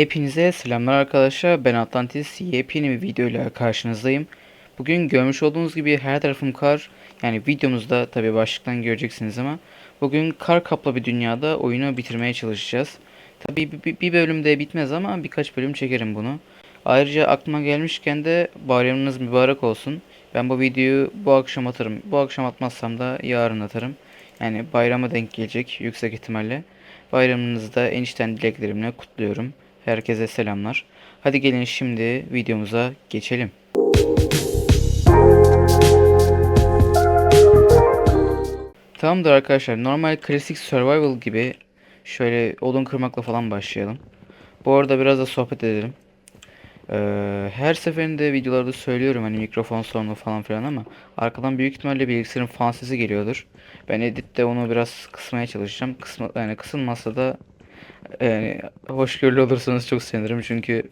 Hepinize selamlar arkadaşlar. Ben Atlantis. Yepyeni bir videoyla karşınızdayım. Bugün görmüş olduğunuz gibi her tarafım kar. Yani videomuzda tabi başlıktan göreceksiniz ama bugün kar kaplı bir dünyada oyunu bitirmeye çalışacağız. Tabi bir, bölümde bitmez ama birkaç bölüm çekerim bunu. Ayrıca aklıma gelmişken de bayramınız mübarek olsun. Ben bu videoyu bu akşam atarım. Bu akşam atmazsam da yarın atarım. Yani bayrama denk gelecek yüksek ihtimalle. Bayramınızı da en içten dileklerimle kutluyorum. Herkese selamlar. Hadi gelin şimdi videomuza geçelim. Tamamdır arkadaşlar. Normal klasik survival gibi şöyle odun kırmakla falan başlayalım. Bu arada biraz da sohbet edelim. Ee, her seferinde videolarda söylüyorum hani mikrofon sorunu falan filan ama arkadan büyük ihtimalle bilgisayarın fan sesi geliyordur. Ben editte onu biraz kısmaya çalışacağım. Kısma, yani kısılmazsa da yani hoşgörülü olursanız çok sevinirim çünkü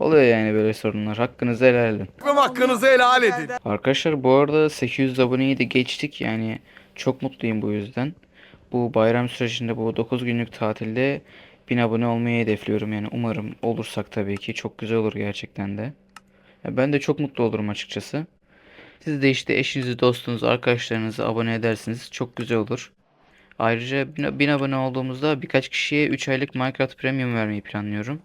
oluyor yani böyle sorunlar. Hakkınızı helal edin. Hakkınızı helal edin. Arkadaşlar bu arada 800 aboneyi de geçtik yani çok mutluyum bu yüzden. Bu bayram sürecinde bu 9 günlük tatilde 1000 abone olmayı hedefliyorum yani umarım olursak tabii ki çok güzel olur gerçekten de. Ya ben de çok mutlu olurum açıkçası. Siz de işte eşinizi, dostunuzu, arkadaşlarınızı abone edersiniz çok güzel olur. Ayrıca 1000 1000 abone olduğumuzda birkaç kişiye 3 aylık Minecraft Premium vermeyi planlıyorum.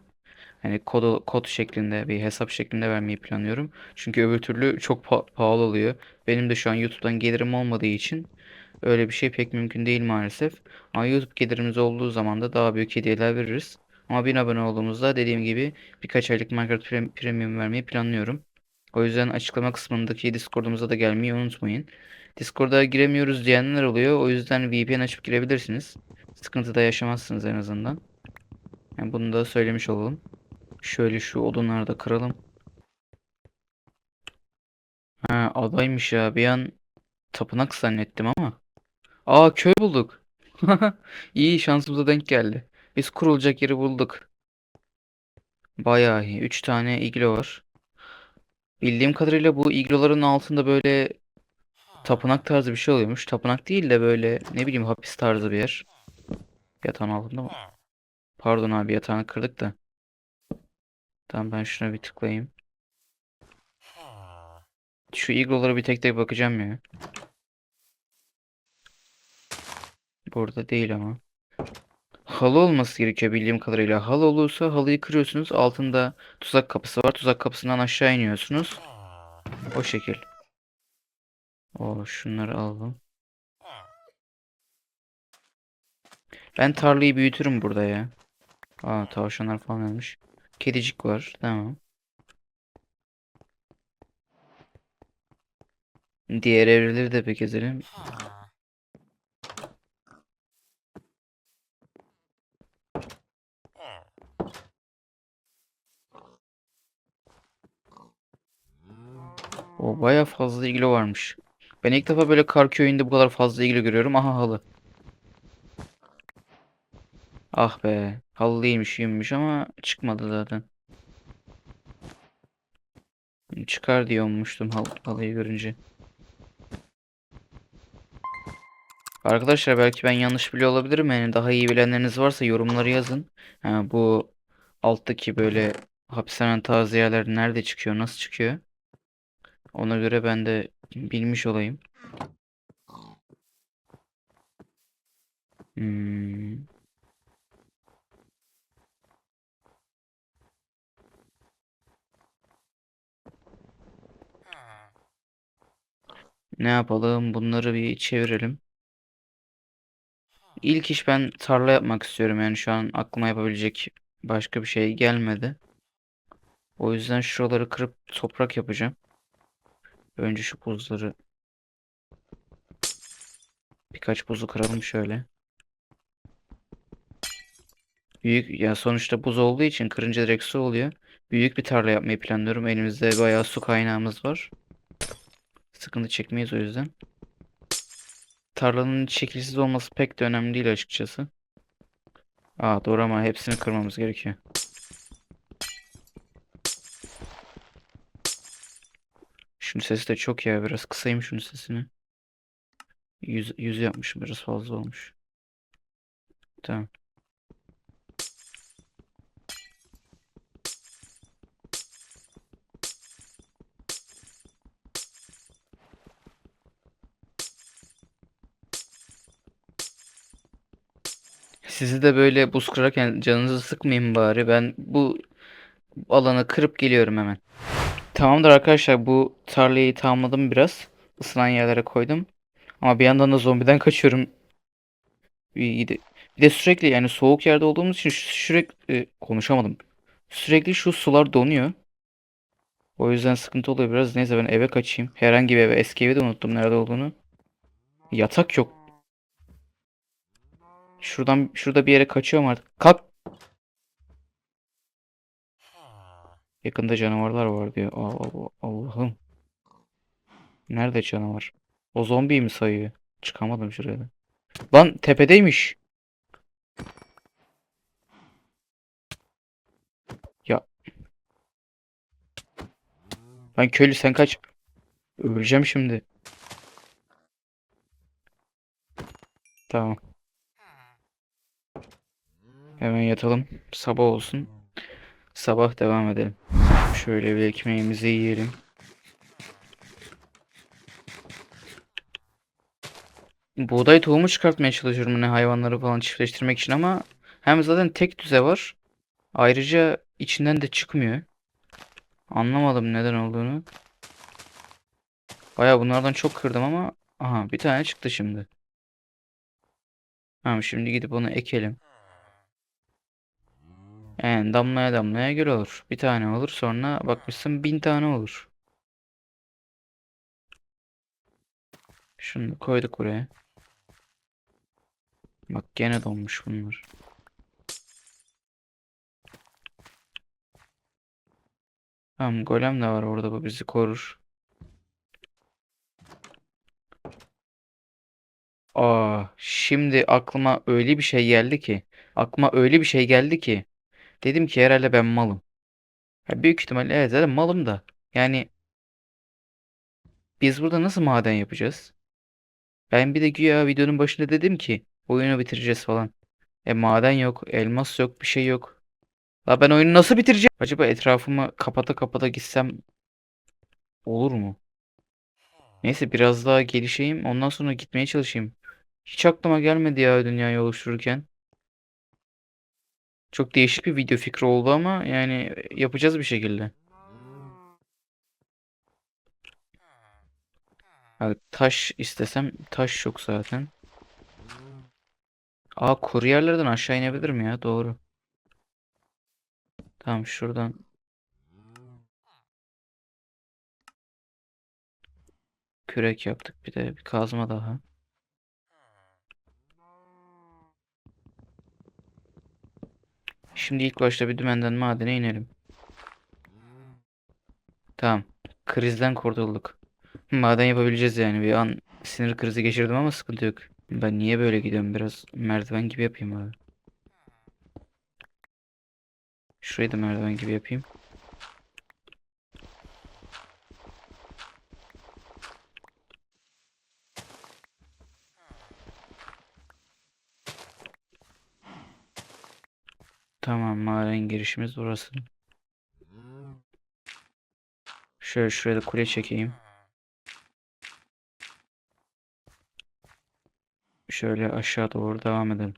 Hani kod, kod şeklinde bir hesap şeklinde vermeyi planlıyorum. Çünkü öbür türlü çok pa- pahalı oluyor. Benim de şu an YouTube'dan gelirim olmadığı için öyle bir şey pek mümkün değil maalesef. Ama YouTube gelirimiz olduğu zaman da daha büyük hediyeler veririz. Ama 1000 abone olduğumuzda dediğim gibi birkaç aylık Minecraft Prem- Premium vermeyi planlıyorum. O yüzden açıklama kısmındaki Discord'umuza da gelmeyi unutmayın. Discord'a giremiyoruz diyenler oluyor. O yüzden VPN açıp girebilirsiniz. Sıkıntı da yaşamazsınız en azından. Yani bunu da söylemiş olalım. Şöyle şu odunları da kıralım. Ha adaymış ya. Bir an tapınak zannettim ama. Aa köy bulduk. İyi şansımıza denk geldi. Biz kurulacak yeri bulduk. Bayağı iyi. 3 tane iglo var. Bildiğim kadarıyla bu igloların altında böyle tapınak tarzı bir şey oluyormuş. Tapınak değil de böyle ne bileyim hapis tarzı bir yer. Yatağın altında mı? Pardon abi yatağını kırdık da. Tamam ben şuna bir tıklayayım. Şu iglolara bir tek tek bakacağım ya. Burada değil ama. Halı olması gerekiyor bildiğim kadarıyla. Halı olursa halıyı kırıyorsunuz. Altında tuzak kapısı var. Tuzak kapısından aşağı iniyorsunuz. O şekil. O şunları alalım. Ben tarlayı büyütürüm burada ya. Aa tavşanlar falan ölmüş. Kedicik var. Tamam. Diğer evreleri de bir gezelim. O baya fazla ilgili varmış. Ben ilk defa böyle kar köyünde bu kadar fazla ilgili görüyorum. Aha halı. Ah be. Halı değilmiş yünmüş ama çıkmadı zaten. Çıkar diye ummuştum hal halıyı görünce. Arkadaşlar belki ben yanlış biliyor olabilirim. Yani daha iyi bilenleriniz varsa yorumları yazın. Ha, bu alttaki böyle hapishane tarzı yerler nerede çıkıyor, nasıl çıkıyor? Ona göre ben de bilmiş olayım. Hmm. Ne yapalım? Bunları bir çevirelim. İlk iş ben tarla yapmak istiyorum. Yani şu an aklıma yapabilecek başka bir şey gelmedi. O yüzden şuraları kırıp toprak yapacağım. Önce şu buzları birkaç buzu kıralım şöyle. Büyük ya sonuçta buz olduğu için kırınca direkt su oluyor. Büyük bir tarla yapmayı planlıyorum. Elimizde bayağı su kaynağımız var. Sıkıntı çekmeyiz o yüzden. Tarlanın şekilsiz olması pek de önemli değil açıkçası. Aa doğru ama hepsini kırmamız gerekiyor. sesi de çok ya. Biraz kısayım şunun sesini. Yüz, yüz yapmışım. Biraz fazla olmuş. Tamam. Sizi de böyle buz kırarken canınızı sıkmayın bari. Ben bu alanı kırıp geliyorum hemen. Tamamdır arkadaşlar bu tarlayı tamamladım biraz. Isınan yerlere koydum. Ama bir yandan da zombiden kaçıyorum. Bir de, sürekli yani soğuk yerde olduğumuz için sürekli e, konuşamadım. Sürekli şu sular donuyor. O yüzden sıkıntı oluyor biraz. Neyse ben eve kaçayım. Herhangi bir eve. Eski evi de unuttum nerede olduğunu. Yatak yok. Şuradan şurada bir yere kaçıyorum artık. Kalk. Yakında canavarlar var diyor. Allah'ım. Nerede canavar? O zombiyi mi sayıyor? Çıkamadım şuraya da. Lan tepedeymiş. Ya. Ben köylü sen kaç. Öleceğim şimdi. Tamam. Hemen yatalım. Sabah olsun. Sabah devam edelim. Şöyle bir ekmeğimizi yiyelim. Buğday tohumu çıkartmaya çalışıyorum ne hayvanları falan çiftleştirmek için ama hem zaten tek düze var. Ayrıca içinden de çıkmıyor. Anlamadım neden olduğunu. Baya bunlardan çok kırdım ama aha bir tane çıktı şimdi. Tamam şimdi gidip onu ekelim. Yani damlaya damlaya göl olur. Bir tane olur sonra bakmışsın bin tane olur. Şunu koyduk buraya. Bak gene donmuş bunlar. Tamam golem de var orada bu bizi korur. Aa, şimdi aklıma öyle bir şey geldi ki. Aklıma öyle bir şey geldi ki. Dedim ki herhalde ben malım. Ya büyük ihtimalle evet zaten malım da. Yani biz burada nasıl maden yapacağız? Ben bir de güya videonun başında dedim ki oyunu bitireceğiz falan. E maden yok, elmas yok, bir şey yok. La ben oyunu nasıl bitireceğim? Acaba etrafımı kapata kapata gitsem olur mu? Neyse biraz daha gelişeyim. Ondan sonra gitmeye çalışayım. Hiç aklıma gelmedi ya dünyayı oluştururken. Çok değişik bir video fikri oldu ama yani yapacağız bir şekilde. Abi taş istesem taş yok zaten. Aa kuru yerlerden aşağı inebilirim ya doğru. Tamam şuradan. Kürek yaptık bir de bir kazma daha. Şimdi ilk başta bir dümenden madene inelim. Tamam. Krizden kurtulduk. Maden yapabileceğiz yani. Bir an sinir krizi geçirdim ama sıkıntı yok. Ben niye böyle gidiyorum? Biraz merdiven gibi yapayım abi. Şurayı da merdiven gibi yapayım. Tamam maden girişimiz burası. Şöyle şuraya da kule çekeyim. Şöyle aşağı doğru devam edelim.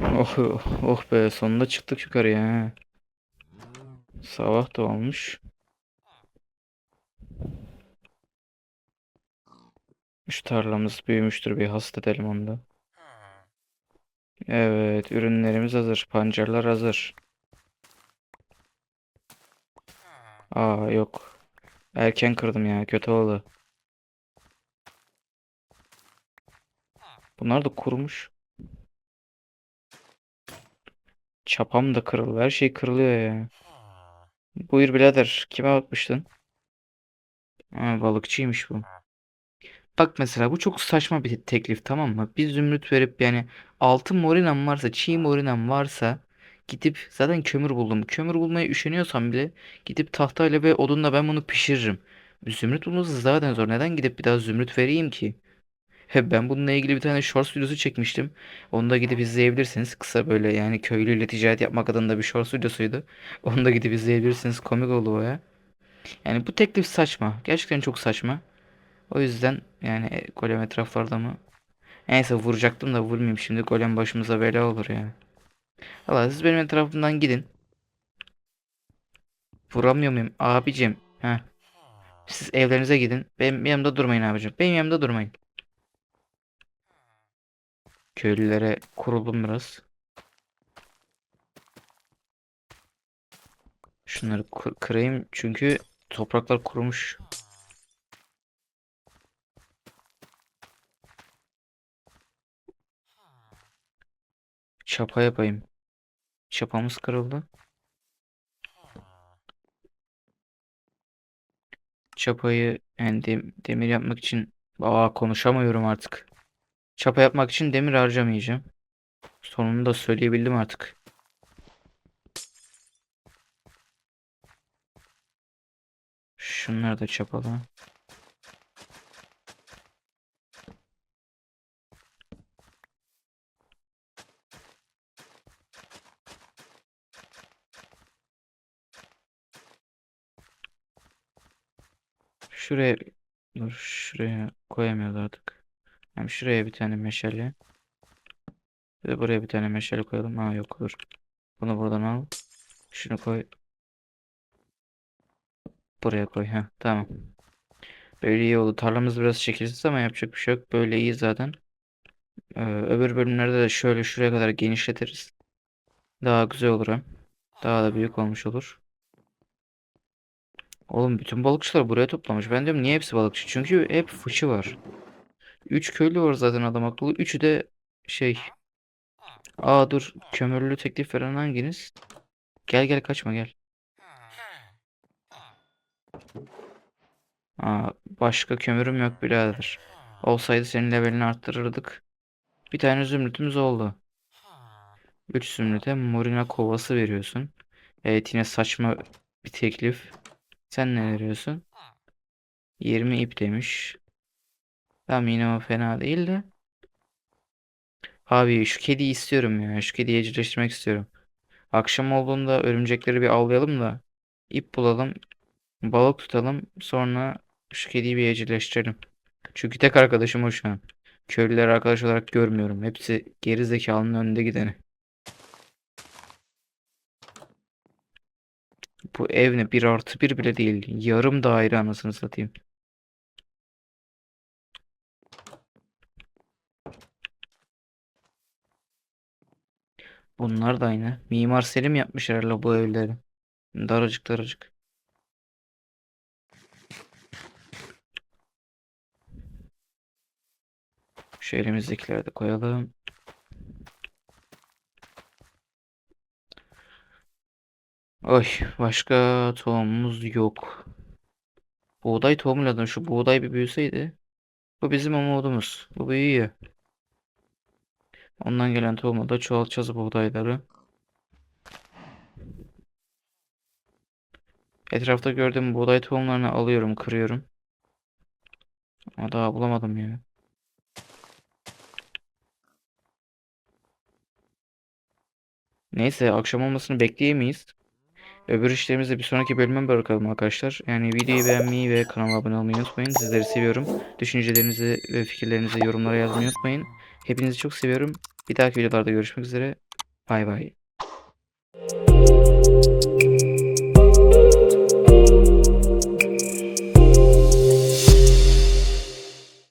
Oh, oh be sonunda çıktık yukarıya. Sabah da olmuş. Şu tarlamız büyümüştür bir hasta edelim onu. Evet, ürünlerimiz hazır. Pancarlar hazır. Aa yok. Erken kırdım ya. Kötü oldu. Bunlar da kurumuş. Çapam da kırıldı. Her şey kırılıyor ya. Buyur birader. Kime bakmıştın? Ha, balıkçıymış bu. Bak mesela bu çok saçma bir teklif tamam mı? Bir zümrüt verip yani altın morinam varsa, çiğ morinam varsa gidip zaten kömür buldum. Kömür bulmaya üşeniyorsam bile gidip tahtayla ve odunla ben bunu pişiririm. Zümrüt bulması zaten zor. Neden gidip bir daha zümrüt vereyim ki? Ben bununla ilgili bir tane shorts videosu çekmiştim. Onu da gidip izleyebilirsiniz. Kısa böyle yani köylüyle ticaret yapmak adında bir shorts videosuydu. Onu da gidip izleyebilirsiniz. Komik oldu o ya. Yani bu teklif saçma. Gerçekten çok saçma. O yüzden yani e, golem etraflarda mı? Neyse vuracaktım da vurmayayım şimdi. Golem başımıza bela olur ya. Valla siz benim etrafımdan gidin. Vuramıyor muyum? Abicim. Heh. Siz evlerinize gidin. Benim yanımda durmayın abicim. Benim yanımda durmayın. Köylülere kuruldum biraz. Şunları kır- kırayım çünkü topraklar kurumuş. Çapa yapayım. Çapamız kırıldı. Çapayı yani dem- demir yapmak için aa konuşamıyorum artık. Çapa yapmak için demir harcamayacağım. Sonunu da söyleyebildim artık. Şunları da çapala. Şuraya dur şuraya koyamıyoruz artık. Hem şuraya bir tane meşale. Ve buraya bir tane meşale koyalım. Ha yok dur. Bunu buradan al. Şunu koy. Buraya koy. Ha tamam. Böyle iyi oldu. Tarlamız biraz şekilsiz ama yapacak bir şey yok. Böyle iyi zaten. Ee, öbür bölümlerde de şöyle şuraya kadar genişletiriz. Daha güzel olur hem. Daha da büyük olmuş olur. Oğlum bütün balıkçılar buraya toplamış. Ben diyorum niye hepsi balıkçı? Çünkü hep fıçı var. 3 köylü var zaten adam akıllı. Üçü de şey. Aa dur. Kömürlü teklif veren hanginiz? Gel gel kaçma gel. Aa, başka kömürüm yok birader. Olsaydı senin levelini arttırırdık. Bir tane zümrütümüz oldu. 3 zümrüte morina kovası veriyorsun. Evet yine saçma bir teklif. Sen ne veriyorsun? 20 ip demiş. Tamam yine o fena değil de. Abi şu kediyi istiyorum ya. Şu kediyi evcilleştirmek istiyorum. Akşam olduğunda örümcekleri bir avlayalım da ip bulalım. Balık tutalım. Sonra şu kediyi bir evcilleştirelim. Çünkü tek arkadaşım o şu an. Köylüleri arkadaş olarak görmüyorum. Hepsi geri zekalının önünde gideni. Bu ev ne? Bir artı bir bile değil. Yarım daire anasını satayım. Bunlar da aynı. Mimar Selim yapmış herhalde bu evleri. Daracık daracık. Şu elimizdekileri de koyalım. Oy başka tohumumuz yok. Buğday tohumuyla da şu buğday bir büyüseydi. Bu bizim umudumuz. Bu büyüyor. Ondan gelen tohumu da çoğaltacağız buğdayları. Etrafta gördüğüm buğday tohumlarını alıyorum, kırıyorum. Ama daha bulamadım ya. Neyse akşam olmasını bekleyemeyiz. Öbür işlerimizi bir sonraki bölüme bırakalım arkadaşlar. Yani videoyu beğenmeyi ve kanala abone olmayı unutmayın. Sizleri seviyorum. Düşüncelerinizi ve fikirlerinizi yorumlara yazmayı unutmayın. Hepinizi çok seviyorum. Bir dahaki videolarda görüşmek üzere. Bay bay.